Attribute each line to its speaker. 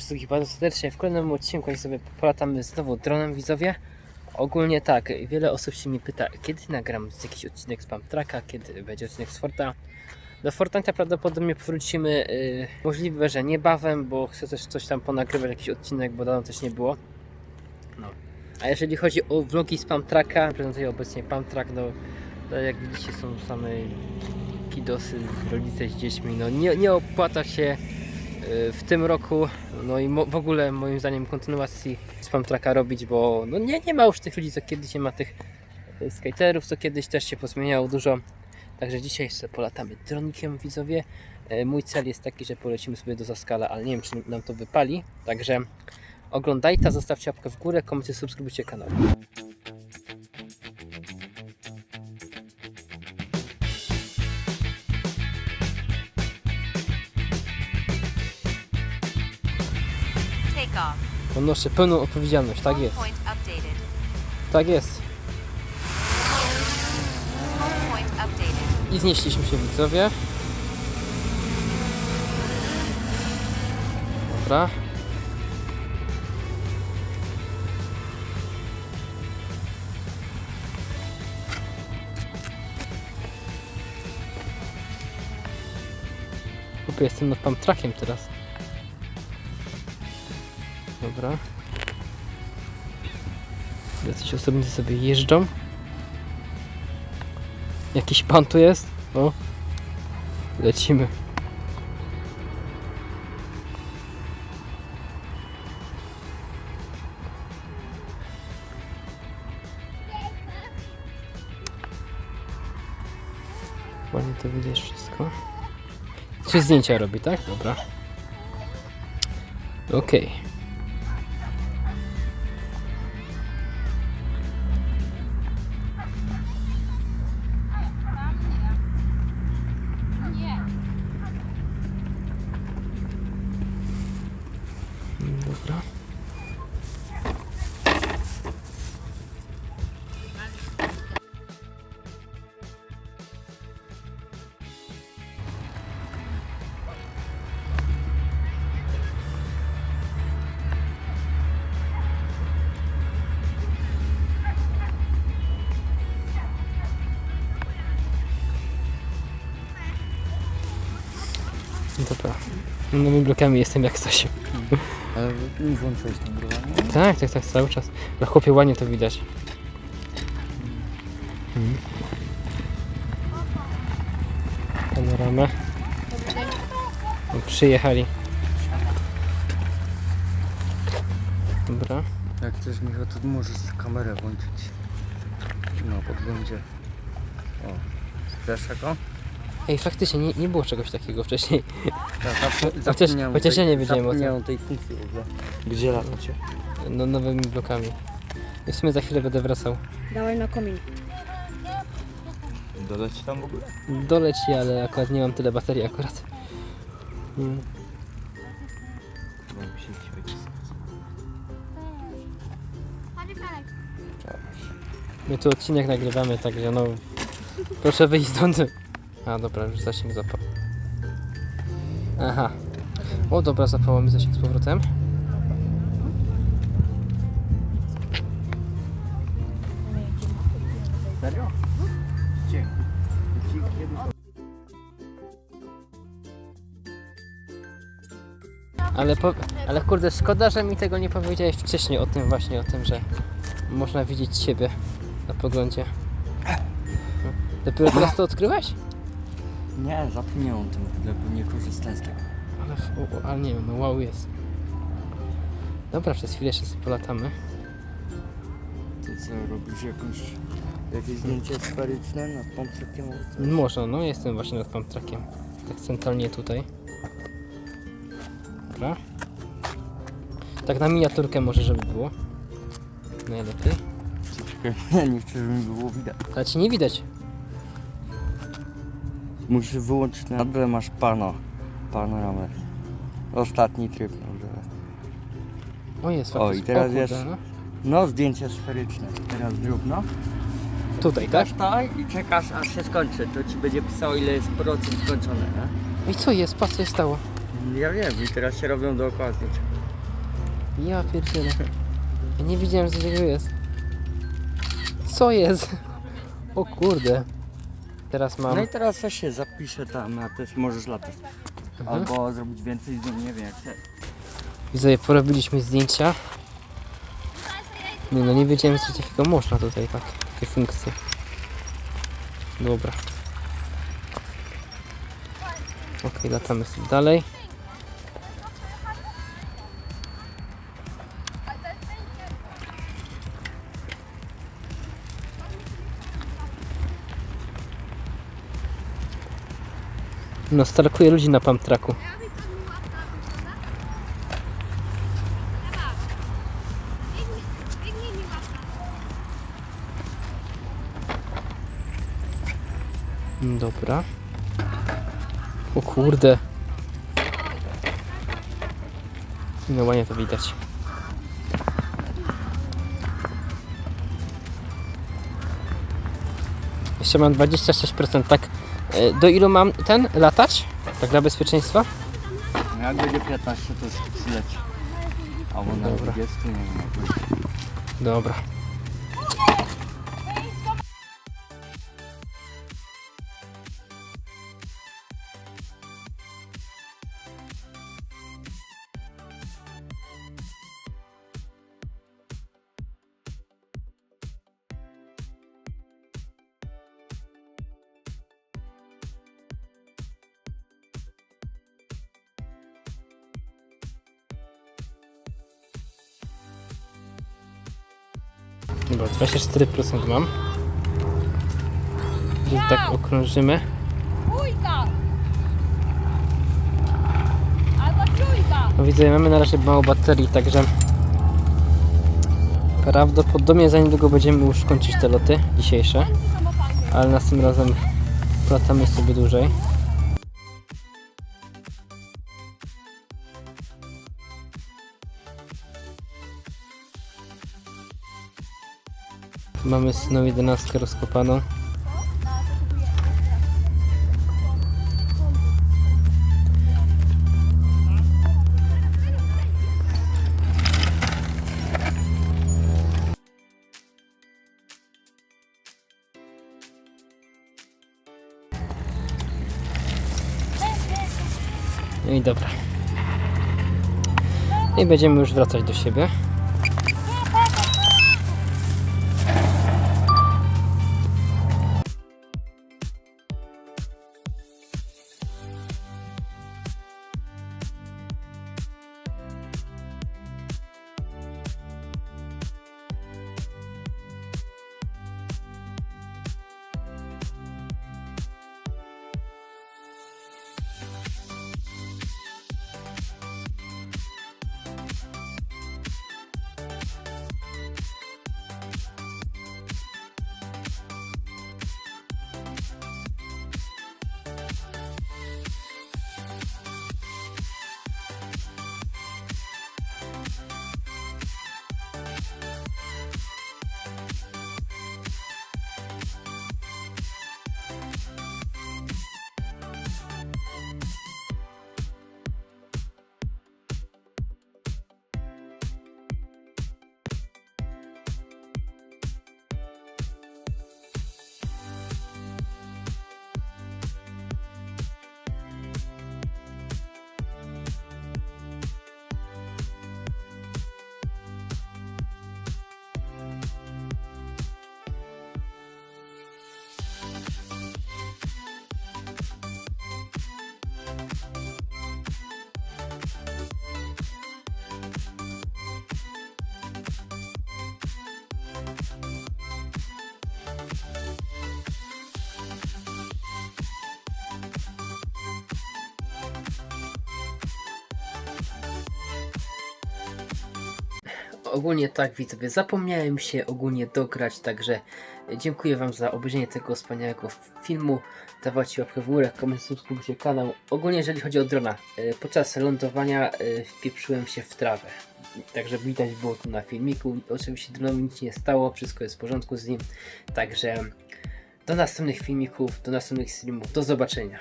Speaker 1: Wszystkich bardzo serdecznie. W kolejnym odcinku sobie polatamy znowu dronem widzowie. Ogólnie tak, wiele osób się mnie pyta, kiedy nagram jakiś odcinek z Tracka, kiedy będzie odcinek z Forta. Do Fortnite'a prawdopodobnie powrócimy, yy, możliwe, że niebawem, bo chcę też coś tam ponagrywać, jakiś odcinek, bo dawno też nie było. No. A jeżeli chodzi o vlogi z Tracka, prezentuję obecnie Track, no to jak widzicie są same kidosy, rodzice z dziećmi, no nie, nie opłaca się w tym roku, no i w ogóle moim zdaniem kontynuacji Spam Tracka robić, bo no nie, nie ma już tych ludzi, co kiedyś nie ma tych y, skaterów, co kiedyś też się pozmieniało dużo. Także dzisiaj sobie polatamy dronikiem widzowie. Y, Mój cel jest taki, że polecimy sobie do Zaskala, ale nie wiem czy nam to wypali. Także oglądajcie, zostawcie łapkę w górę, komentuj, subskrybujcie kanał. Ponoszę pełną odpowiedzialność, tak jest. Tak jest. I znieśliśmy się widzowie. Dobra. Kupię jestem nad pump trackiem teraz. Dobra. Jacyś osobnicy sobie jeżdżą. Jakiś pan tu jest? O. Lecimy. Ładnie to widać wszystko. Czy zdjęcia robi, tak? Dobra. Okej. Dobra. Dobra. Nowymi blokami jestem jak coś.
Speaker 2: Ale nie włączyłeś nagrywania?
Speaker 1: Tak, tak, tak, cały czas. Na chłopie ładnie to widać. Mhm. Panoramę. No, przyjechali. Dobra.
Speaker 2: Jak chcesz Michał, to możesz kamerę włączyć. No, podglądzie. O, słyszałeś go?
Speaker 1: Ej, faktycznie nie, nie było czegoś takiego wcześniej.
Speaker 2: Chociaż,
Speaker 1: Chociaż- ja nie wiedziałem o tym.
Speaker 2: Tej funkcji w ogóle. Gdzie latacie?
Speaker 1: No, nowymi blokami. I w sumie za chwilę będę wracał.
Speaker 3: Dawaj na komin.
Speaker 2: Doleci tam w ogóle?
Speaker 1: Doleci, ale akurat nie mam tyle baterii akurat. Mm. My tu odcinek nagrywamy, także no... Proszę wyjść stąd. A dobra, już zasięg zapał. Aha. O dobra, zapało mi zasięg z powrotem.
Speaker 2: Serio? Gdzie?
Speaker 1: Ale, po, ale kurde, szkoda, że mi tego nie powiedziałeś wcześniej o tym właśnie, o tym, że można widzieć siebie na poglądzie. Dopiero teraz to odkryłeś?
Speaker 2: Nie, zapomniałem o tym w ogóle, bo nie korzystałem z tego.
Speaker 1: Ale, o, o, ale nie wiem, no wow jest. Dobra, przez chwilę jeszcze sobie polatamy.
Speaker 2: Ty co, robisz jakąś... Jakieś zdjęcie sferyczne na pomczykiem?
Speaker 1: Można, no jestem właśnie nad pump trackiem. Tak centralnie tutaj. Dobra. Tak na miniaturkę może, żeby było. Najlepiej.
Speaker 2: Czekaj, nie chcę, żeby mi było widać.
Speaker 1: Ale ci nie widać.
Speaker 2: Musisz wyłączyć na dole masz pano. Panoramę. Ostatni tryb. Może.
Speaker 1: O jest
Speaker 2: O,
Speaker 1: faktycznie.
Speaker 2: i teraz
Speaker 1: kurde,
Speaker 2: jest-
Speaker 1: no.
Speaker 2: No, zdjęcie sferyczne. Teraz zrób, no.
Speaker 1: Tutaj, tak?
Speaker 2: To i czekasz aż się skończy. To ci będzie pisało ile jest procent skończone, nie?
Speaker 1: I co jest? Patrz co się stało.
Speaker 2: Ja wiem i teraz się robią dookoła zdjęcia.
Speaker 1: Ja pierdzielę. Ja nie widziałem, co tego jest. Co jest? O kurde. Teraz mam...
Speaker 2: No i teraz ja się zapiszę tam, a też możesz latać.
Speaker 1: Mhm.
Speaker 2: Albo zrobić więcej, no nie wiem jak chcesz.
Speaker 1: Widzowie, porobiliśmy zdjęcia. Nie no, nie wiedziałem, coś takiego można tutaj, tak, takie funkcje. Dobra. Ok, latamy sobie dalej. No, stalkuję ludzi na pump tracku. Dobra. O kurde. No ładnie to widać. Jeszcze mam 26%, tak? E, Do ilu mam ten latać? Tak dla bezpieczeństwa?
Speaker 2: Jak będzie 15 to przyleci. Albo na
Speaker 1: Dobra.
Speaker 2: 20, nie wiem.
Speaker 1: Dobra. Dobra, 24% mam. Gdzieś tak okrążymy. No widzę, mamy na razie mało baterii, także prawdopodobnie za niedługo będziemy już kończyć te loty dzisiejsze, ale następnym razem latamy sobie dłużej. Mamy syną 11 rozkopaną. No i dobra. I będziemy już wracać do siebie. Ogólnie tak widzowie, zapomniałem się ogólnie dograć, także dziękuję wam za obejrzenie tego wspaniałego filmu. Dawajcie łapkę w górę, komentarz, subskrybujcie kanał. Ogólnie jeżeli chodzi o drona, e, podczas lądowania e, wpieprzyłem się w trawę. Także widać było tu na filmiku. Oczywiście dronowi nic nie stało, wszystko jest w porządku z nim. Także do następnych filmików, do następnych streamów, do zobaczenia.